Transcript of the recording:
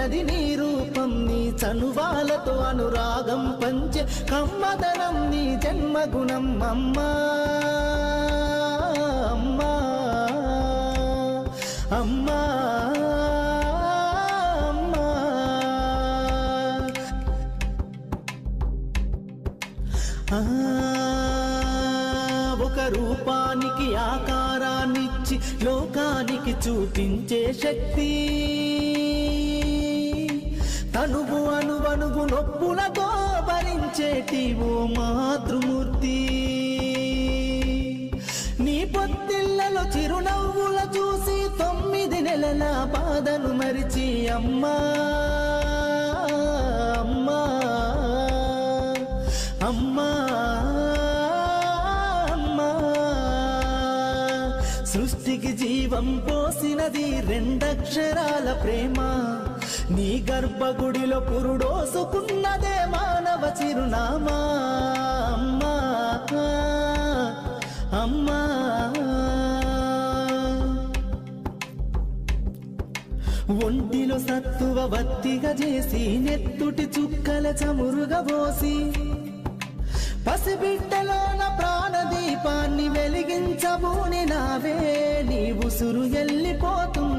తీరినది నీ రూపం నీ చనువాలతో అనురాగం పంచే కమ్మదనం నీ జన్మగుణం. అమ్మా అమ్మా అమ్మా అమ్మా. ఆ, ఒక రూపానికి ఆకారాన్నిచ్చి లోకానికి చూపించే శక్తి. తనువు అనువనుగు నొప్పులతో భరించేటి ఓ మాతృమూర్తి. నీ పొత్తిళ్ళలో చిరునవ్వుల చూసి తొమ్మిది నెలల బాధను మరిచి అమ్మా అమ్మా అమ్మా అమ్మా. సృష్టికి జీవం పోసినది రెండక్షరాల ప్రేమ. నీ గర్భగుడిలో పురుడోసుకున్నదే మానవ చిరునామా. అమ్మా. అమ్మా. ఒంటిలో సత్తువ వత్తిగా చేసి నెత్తుటి చుక్కల చమురుగా పోసి పసిబిడ్డలోన ప్రాణదీపాన్ని వెలిగించబూని నావే. నీ ఉసురు ఎల్లిపోతుంది